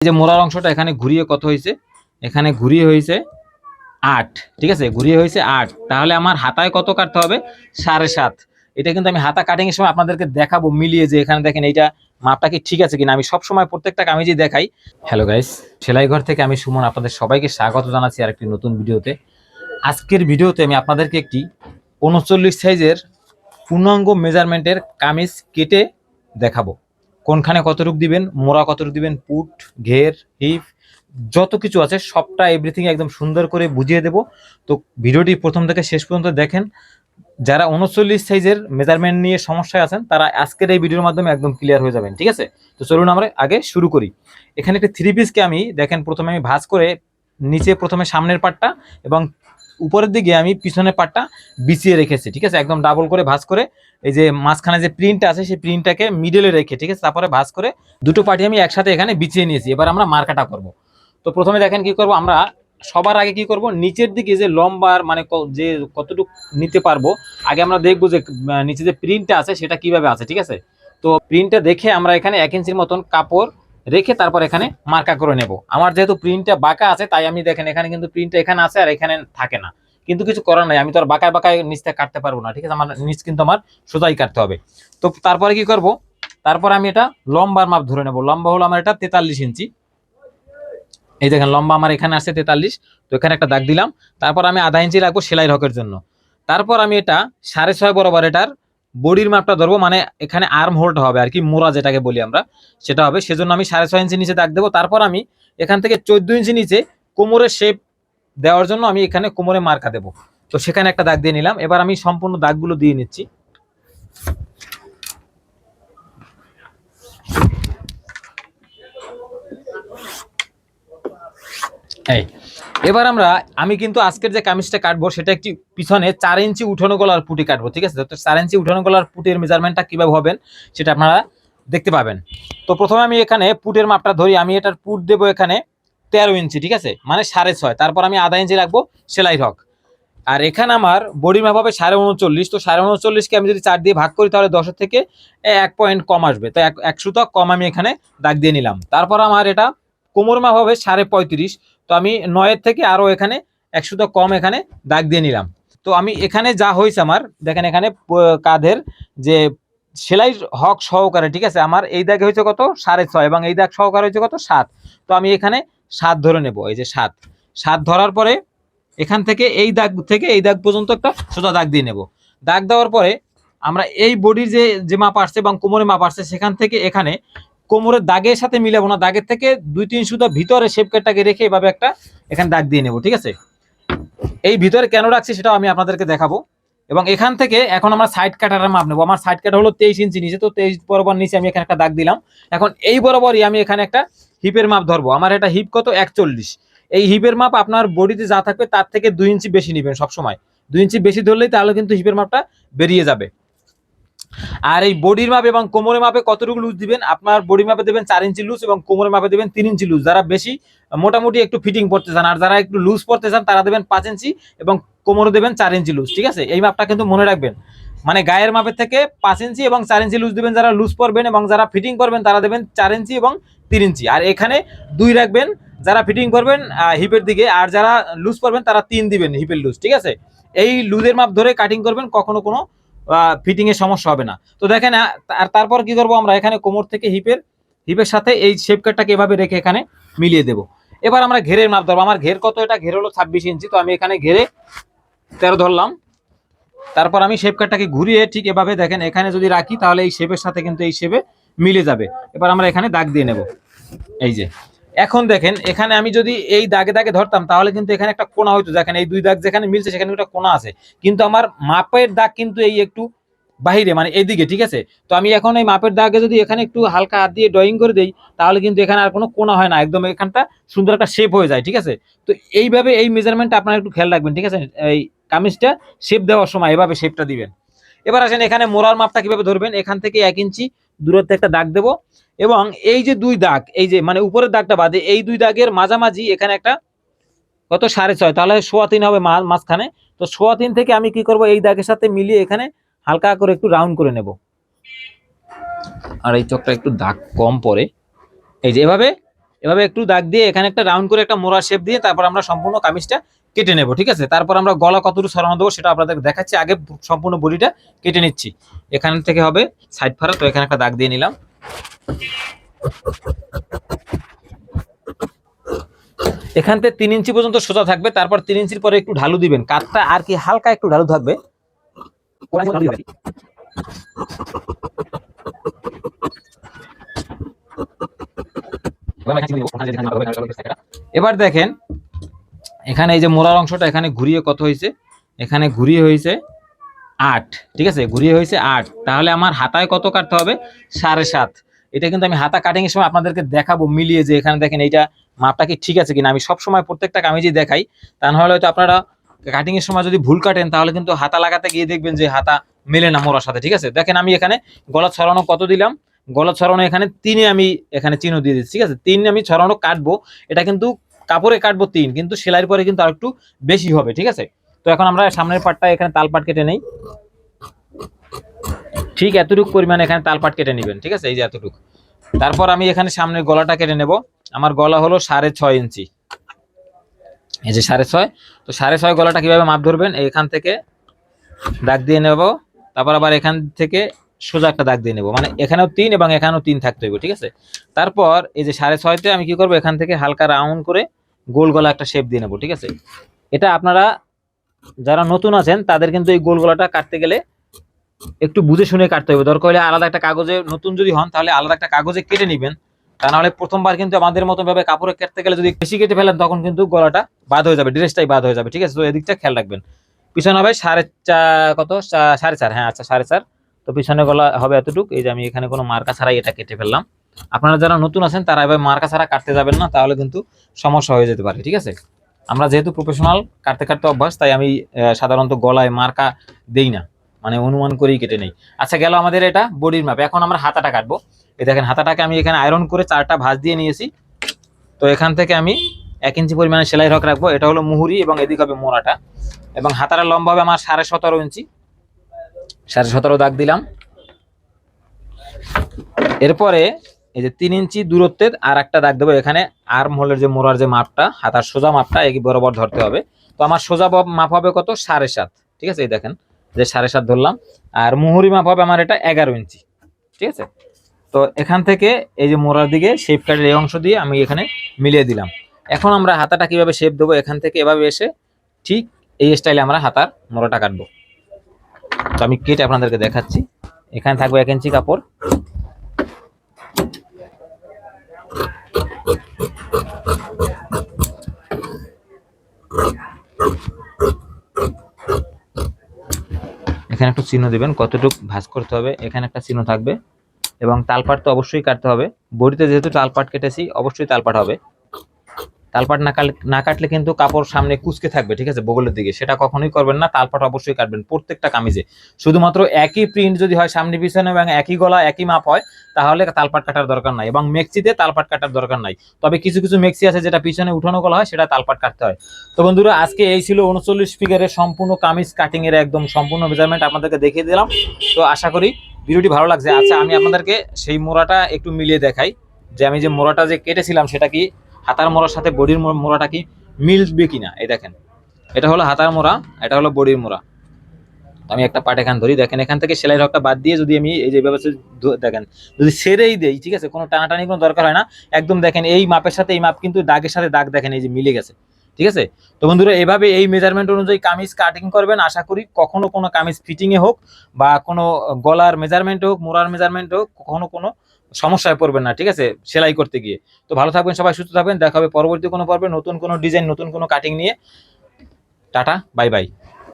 এই যে মোড়ার অংশটা এখানে ঘুরিয়ে কত হয়েছে? এখানে ঘুরিয়ে হয়েছে আট, ঠিক আছে? ঘুরিয়ে হয়েছে আট। তাহলে আমার হাতায় কত কাটতে হবে? সাড়ে সাত। এটা কিন্তু আমি হাতা কাটিং এর সময় আপনাদেরকে দেখাবো, মিলিয়ে যে এখানে দেখেন এইটা মাপটা কি ঠিক আছে কিনা। আমি সব সময় প্রত্যেকটা কামিজই দেখাই। হ্যালো গাইস সেলাই ঘর থেকে আমি সুমন আপনাদের সবাইকে স্বাগত জানাচ্ছি আর একটি নতুন ভিডিওতে। আজকের ভিডিওতে আমি আপনাদেরকে একটি উনচল্লিশ সাইজের পূর্ণাঙ্গ মেজারমেন্টের কামিজ কেটে দেখাবো। কোনখানে কতটুক দিবেন, মোড়া কতটুক দিবেন, পুট, ঘের হিপ যত কিছু আছে সবটা এভরিথিং একদম সুন্দর করে বুঝিয়ে দেব। তো ভিডিওটি প্রথম থেকে শেষ পর্যন্ত দেখেন। যারা উনচল্লিশ সাইজের মেজারমেন্ট নিয়ে সমস্যায় আছেন, তারা আজকের এই ভিডিওর মাধ্যমে একদম ক্লিয়ার হয়ে যাবেন, ঠিক আছে? তো চলুন আমরা আগে শুরু করি। এখানে একটি থ্রি পিসকে আমি, দেখেন প্রথমে আমি ভাঁজ করে নিচে প্রথমে সামনের পাটটা এবং উপরের দিকে আমি পিছনের পাটটা বিছিয়ে রেখেছি, ঠিক আছে? একদম ডাবল করে ভাঁজ করে এই যে মাঝখানে যে প্রিন্ট আছে সেই প্রিন্টটাকে মিডলে রেখে, ঠিক আছে? তারপরে ভাঁজ করে দুটো পার্টি আমি একসাথে এখানে বিছিয়ে নিয়েছি। এবার আমরা মার্কাটা করব। তো প্রথমে দেখেন কি করব আমরা, সবার আগে কি করব, নিচের দিকে যে লম্বার মানে যে কতটুকু নিতে পারব, আগে আমরা দেখব যে নিচে যে প্রিন্টটা আছে সেটা কীভাবে আছে, ঠিক আছে? তো প্রিন্টটা দেখে আমরা এখানে এক ইঞ্চির মতন কাপড় রেখে তারপর এখানে মার্কা করে নেব। আমার যেহেতু প্রিন্টটা বাঁকা আছে, তাই আমি দেখেন এখানে কিন্তু প্রিন্টটা এখানে আছে আর এখানে থাকে না। কিন্তু কিছু করার নাই, আমি তো আর বাঁকায় বাঁকায় নিচটা কাটতে পারব না, ঠিক আছে? আমার নিচ কিন্তু আমার সোজাই কাটতে হবে। তো তারপরে কি করব? তারপর আমি এটা লম্বার মাপ ধরে নেব। লম্বা হলো আমার এটা তেতাল্লিশ ইঞ্চি। এই দেখেন, লম্বা আমার এখানে আসছে তেতাল্লিশ। তো এখানে একটা দাগ দিলাম। তারপর আমি আধা ইঞ্চি রাখব সেলাই রকের জন্য। তারপর আমি এটা সাড়ে ছয় বরাবর এটার বডির মাপটা ধরবো মানে এখানে আর্ম হোল্ড হবে আর কি, মোড়া যেটাকে বলি আমরা, সেটা হবে। সেজন্য আমি সাড়ে ছয় ইঞ্চি নিচে দাগ দেবো। তারপর আমি এখান থেকে চোদ্দ ইঞ্চি নিচে কোমরের শেপ দেওয়ার জন্য আমি এখানে কোমরে মার্কা দেবো। তো সেখানে একটা দাগ দিয়ে নিলাম। এবার আমি সম্পূর্ণ দাগগুলো দিয়ে নিচ্ছি। এই এবার আমরা, আমি কিন্তু আজকের যে কামিজটা কাটবো, সেটা একটি পিছনে চার ইঞ্চি উঠানো গলার পুটি কাটবো, ঠিক আছে? তো চার ইঞ্চি উঠানো গলার পুটির মেজারমেন্টটা কীভাবে হবেন, সেটা আপনারা দেখতে পাবেন। তো প্রথমে আমি এখানে পুটের মাপটা ধরি, আমি এটার পুট দেবো এখানে তেরো ইঞ্চি, ঠিক আছে? মানে সাড়ে ছয়। তারপর আমি আধা ইঞ্চি রাখব সেলাই হক আর এখানে আমার বডি মাপ হবে সাড়ে উনচল্লিশ। তো সাড়ে উনচল্লিশকে আমি যদি চার দিয়ে ভাগ করি, তাহলে দশের থেকে এক পয়েন্ট কম আসবে। তো এক একশো কম আমি এখানে দাগ দিয়ে নিলাম। তারপর আমার এটা কোমর মাপ হবে সাড়ে পঁয়ত্রিশ। তো আমি নয়ের থেকে আরও এখানে একশো তো কম এখানে দাগ দিয়ে নিলাম। তো আমি এখানে যা হয়েছে আমার, দেখেন এখানে কাঁধের যে সেলাই হক সহকারে, ঠিক আছে, আমার এই দাগে হয়েছে কত? সাড়ে ছয় এবং এই দাগ সহকারে হয়েছে কত? সাত। তো আমি এখানে সাত ধরে নেব, এই যে সাত। সাত ধরার পরে এখান থেকে এই দাগ থেকে এই দাগ পর্যন্ত একটা সোজা দাগ দিয়ে নেব। দাগ দেওয়ার পরে আমরা এই বডির যে যে মাপ আসছে এবং কোমরে মাপ আসছে, সেখান থেকে এখানে কোমরের দাগের সাথে মিলাবো না, দাগের থেকে দুই, তিন সুতা ভিতরে শেপকারটাকে রেখে এভাবে একটা এখানে দাগ দিয়ে নেব, ঠিক আছে? এই ভিতরে কেন রাখছি সেটাও আমি আপনাদেরকে দেখাবো। এবং এখান থেকে এখন আমরা সাইড কাটারের মাপ নেব। আমার সাইড কাটা হলো তেইশ ইঞ্চি নিচে, তো তেইশ বরাবর নিচে আমি এখানে একটা দাগ দিলাম। এখন এই বরাবরই আমি এখানে একটা হিপের মাপ ধরবো। আমার এটা হিপ কত? একচল্লিশ। এই হিপের মাপ আপনার বডিতে যা থাকবে তার থেকে দুই ইঞ্চি বেশি নেবেন সবসময়। দুই ইঞ্চি বেশি ধরলেই তাহলে কিন্তু হিপের মাপটা বেরিয়ে যাবে। আর এই বডির মাপ এবং কোমরের মাপে কতটুকু লুজ দিবেন? আপনার বডি মাপে দেবেন চার ইঞ্চি লুজ এবং কোমরের মাপে দেবেন তিন ইঞ্চি লুজ যারা বেশি, মোটামুটি একটু ফিটিং পড়তে চান। আর যারা একটু লুজ পড়তে চান, তারা দেবেন পাঁচ ইঞ্চি এবং কোমরে দেবেন চার ইঞ্চি লুজ ঠিক আছে? এই মাপটা কিন্তু মনে রাখবেন। মানে গায়ের মাপের থেকে পাঁচ ইঞ্চি এবং চার ইঞ্চি লুজ দিবেন যারা লুজ পরবেন এবং যারা ফিটিং করবেন, তারা দেবেন চার ইঞ্চি এবং তিন ইঞ্চি আর এখানে দুই রাখবেন যারা ফিটিং করবেন হিপের দিকে। আর যারা লুজ করবেন তারা তিন দিবেন হিপের লুজ ঠিক আছে? এই লুজের মাপ ধরে কাটিং করবেন, কখনো কোনো ফিটিং এর সমস্যা হবে না। তো দেখেন আর তারপর কি করব আমরা? এখানে কোমর থেকে হিপের হিপের সাথে এই শেপ কাটটাকে এভাবে রেখে এখানে মিলিয়ে দেব। এবার আমরা ঘেরের মাপ ধরবো। আমার ঘের কত? এটা ঘের হলো ছাব্বিশ ইঞ্চি। তো আমি এখানে ঘেরে তেরো ধরলাম। তারপর আমি শেপ কাটটাকে ঘুরিয়ে ঠিক এভাবে দেখেন, এখানে যদি রাখি তাহলে এই শেপের সাথে কিন্তু এই শেপে মিলে যাবে। এবার আমরা এখানে দাগ দিয়ে নেব। এই যে। এখন দেখেন, এখানে আমি যদি এই দাগে দাগে ধরতাম, তাহলে কিন্তু এখানে একটা কোনা হইতো। দেখেন, এই দুই দাগ যেখানে মিলছে, সেখানে একটা কোনা আছে। কিন্তু আমার মাপের দাগ কিন্তু এই একটু বাহিরে মানে এদিকে, ঠিক আছে? তো আমি এখন এই মাপের দাগে যদি এখানে একটু হালকা হাত দিয়ে ড্রয়িং করে দেই, তাহলে কিন্তু এখানে আর কোনো কোনা হয় না। একদম এখানটা সুন্দর একটা শেপ হয়ে যায়, ঠিক আছে? তো এইভাবে এই মেজারমেন্টটা আপনারা একটু খেয়াল রাখবেন, ঠিক আছে? এই কামিজটা শেপ দেওয়ার সময় এভাবে শেপটা দিবেন। এবার আসেন, এখানে মোড়ার মাপটা কীভাবে ধরবেন? এখান থেকে এক ইঞ্চি দূরত্বে একটা দাগ দেবো। এবং এই যে দুই দাগ, এই যে মানে উপরের দাগটা বাদে এই দুই দাগের মাঝামাঝি এখানে একটা কত? সাড়ে ছয়। তাহলে সোয়া তিন হবে মাঝখানে। তো সোয়া তিন থেকে আমি কি করব? এই দাগের সাথে মিলিয়ে এখানে হালকা করে একটু রাউন্ড করে নেব। আর এই চকটা একটু দাগ কম পড়ে। এই যে এভাবে এভাবে একটু দাগ দিয়ে এখানে একটা রাউন্ড করে একটা মোড়া শেপ দিয়ে তারপর আমরা সম্পূর্ণ কামিজটা কেটে নেব, ঠিক আছে? তারপর আমরা গলা কতটুকু সরানো দেবো সেটা আপনাদের দেখাচ্ছি। আগে সম্পূর্ণ বডিটা কেটে নিচ্ছি। এখান থেকে হবে সাইড ফাড়া, তো এখানে একটা দাগ দিয়ে নিলাম। এখান থেকে তিন ইঞ্চি পর্যন্ত সোজা থাকবে, তারপর তিন ইঞ্চির পরে একটু ঢালু দিবেন। কাঠটা আর কি হালকা একটু ঢালু থাকবে। এবার দেখেন এখানে এই যে মোড়ার অংশটা এখানে ঘুরিয়ে কত হয়েছে? এখানে ঘুরিয়ে হয়েছে আট, ঠিক আছে? ঘুরিয়ে হয়েছে আট। তাহলে আমার হাতায় কত কাটতে হবে? সাড়ে সাত। এটা কিন্তু আমি হাতা কাটিং এর সময় আপনাদেরকে দেখাবো, মিলিয়ে যে এখানে দেখেন এইটা মাপটা কি ঠিক আছে কিনা। আমি সব সময় প্রত্যেকটা কামিজই দেখাই। তা নাহলে হয়তো আপনারা কাটিং এর সময় যদি ভুল কাটেন, তাহলে কিন্তু হাতা লাগাতে গিয়ে দেখবেন যে হাতা মেলে না মোড়ার সাথে, ঠিক আছে? দেখেন আমি এখানে গলা ছড়ানো কত দিলাম? গলা ছড়ানো এখানে তিনে আমি এখানে চিহ্ন দিয়ে দিচ্ছি, ঠিক আছে? তিন আমি ছড়ানো কাটবো। এটা কিন্তু কাপড়ে কাটবো তিন, কিন্তু সেলাইয়ের পরে কিন্তু আরেকটু বেশি হবে, ঠিক আছে? তো এখন আমরা সামনের পাটটা এখানে তালপাট কেটে নেই। ঠিক এতটুকু পরিমাণ এখানে তালপাট কেটে নেবেন, ঠিক আছে? এই যে এতটুকু। তারপর আমি এখানে সামনের গলাটা কেটে নেব। আমার গলা হলো সাড়ে ছয় ইঞ্চি। এই যে সাড়ে ছয়, তো সাড়ে ছয় গলাটা কীভাবে মাপ ধরবেন? এখান থেকে দাগ দিয়ে নেব। তারপর আবার এখান থেকে সোজা একটা দাগ দিয়ে নেব। মানে এখানেও তিন এবং এখানেও তিন থাকতে হবে ঠিক আছে? তারপর এই যে সাড়ে ছয়তে আমি কি করব? এখান থেকে হালকা রাউন্ড করে গোল গলা একটা শেপ দিয়ে নেব, ঠিক আছে? এটা আপনারা যারা নতুন আছেন, তাদের কিন্তু এই গোল গলাটা কাটতে গেলে একটু বুঝে শুনে কাটতে হবে দরকার হলে আলাদা একটা কাগজে, নতুন যদি হন, তাহলে আলাদা একটা কাগজে কেটে নেবেন। তা নাহলে প্রথমবার কিন্তু আমাদের মতো ভাবে কাপড়ে কাটতে গেলে যদি বেশি কেটে ফেলেন, তখন কিন্তু গলাটা বাদ হয়ে যাবে, ড্রেসটাই বাদ হয়ে যাবে, ঠিক আছে? তো এদিকটা খেয়াল রাখবেন। পিছনে হবে সাড়ে চার কত? সাড়ে চার হ্যাঁ আচ্ছা সাড়ে চার। তো পিছনে গলা হবে এতটুকু, এই যে আমি এখানে কোনো মার্কা ছাড়াই এটা কেটে ফেললাম। আপনারা যারা নতুন আছেন, তারা এবার মার্কা ছাড়া কাটতে যাবেন না, তাহলে কিন্তু সমস্যা হয়ে যেতে পারে, ঠিক আছে? আমরা যেহেতু প্রফেশনাল কাটতে কাটতে অভ্যাস, তাই আমি সাধারণত গলায় মার্কা দেই না মানে অনুমান করেই কেটে নেই। আচ্ছা গেল আমাদের এটা বডির মাপ এখন আমরা হাতাটা কাটবো। এই দেখেন, হাতাটাকে আমি এখানে আয়রন করে চারটা ভাঁজ দিয়ে নিয়েছি। তো এখান থেকে আমি এক ইঞ্চি পরিমাণে সেলাই রক রাখব, এটা হলো মুহুরি এবং এদিক হবে মোড়াটা। এবং হাতাটা লম্বা হবে আমার সাড়ে সতেরো ইঞ্চি। সাড়ে সতেরো দাগ দিলাম। এরপরে এই যে তিন ইঞ্চি দূরত্বের আর একটা দাগ দেবো। এখানে আর্ম হোলের যে মোড়ার যে মাপটা, হাতার সোজা মাপটা একই বরাবর ধরতে হবে। তো আমার সোজা মাপ হবে কত? সাড়ে সাত। ঠিক আছে, এই দেখেন, যে সাড়ে সাত ধরলাম। আর মুহুরি মাপ হবে আমার এটা এগারো ইঞ্চি। ঠিক আছে? তো এখান থেকে এই যে মোড়ার দিকে শেপ কাটের এই অংশ দিয়ে আমি এখানে মিলিয়ে দিলাম। এখন আমরা হাতাটা কীভাবে শেপ দেবো? এখান থেকে এভাবে এসে ঠিক এই স্টাইলে আমরা হাতার মোড়াটা কাটবো। তো আমি কেটে আপনাদেরকে দেখাচ্ছি। এখানে থাকবে এক ইঞ্চি কাপড়। এখানে একটু চিহ্ন দিবেন, কতটুকু ভাঁজ করতে হবে। এখানে একটা চিহ্ন থাকবে এবং তালপাট তো অবশ্যই কাটতে হবে। বডিতে যেহেতু তালপাট কেটেছি, অবশ্যই তালপাট হবে। তালপাট না কাটলে না কাটলে কিন্তু কাপড় সামনে কুচকে থাকবে, ঠিক আছে? বগলের দিকে। সেটা কখনোই করবেন না, তালপাট অবশ্যই কাটবেন প্রত্যেকটা কামিজে। শুধুমাত্র একই প্রিন্ট যদি হয় সামনে পিছনে এবং একই গলা, একই মাপ হয়, তাহলে তালপাট কাটার দরকার নাই এবং মেক্সিতে তালপাট কাটার দরকার নাই। তবে কিছু কিছু মেক্সি আছে যেটা পিছনে উঠানো গলা হয়, সেটা তালপাট কাটতে হয়। তো বন্ধুরা, আজকে এই ছিল উনচল্লিশ ফিগারের সম্পূর্ণ কামিজ কাটিং এর একদম সম্পূর্ণ মেজারমেন্ট আপনাদেরকে দেখিয়ে দিলাম। তো আশা করি ভিডিওটি ভালো লাগছে। আচ্ছা আমি আপনাদেরকে সেই মোড়াটা একটু মিলিয়ে দেখাই। যে আমি যে মোড়াটা যে কেটেছিলাম, সেটা কি হাতার মোড়ার সাথে বডির মোড়াটা কি মিলবে কিনা? এই দেখেন। এটা হলো হাতার মোড়া, এটা হলো বডির মোড়া। আমি একটা পাট এখান ধরি। দেখেন, এখান থেকে সেলাই রকটা বাদ দিয়ে যদি আমি এই যে ব্যবস্থা দেখেন, যদি সেরেই দেই, ঠিক আছে? কোনো টানাটানি কোনো দরকার হয় না। একদম দেখেন, এই মাপের সাথে এই মাপ কিন্তু দাগের সাথে দাগ দেখেন, এই যে মিলে গেছে। ঠিক আছে? তো বন্ধুরা, এভাবে এই মেজারমেন্ট অনুযায়ী কামিজ কাটিং করবেন। আশা করি কখনো কোনো কামিজ ফিটিংয়ে হোক বা কোনো গলার মেজারমেন্ট হোক, মোড়ার মেজারমেন্ট হোক, কখনো কোনো সমস্যায় পড়বেন না, ঠিক আছে? সেলাই করতে গিয়ে। তো ভালো থাকবেন সবাই, সুস্থ থাকবেন। দেখা হবে পরবর্তী কোনো পর্বে নতুন কোনো ডিজাইন, নতুন কোনো কাটিং নিয়ে। Tata bye bye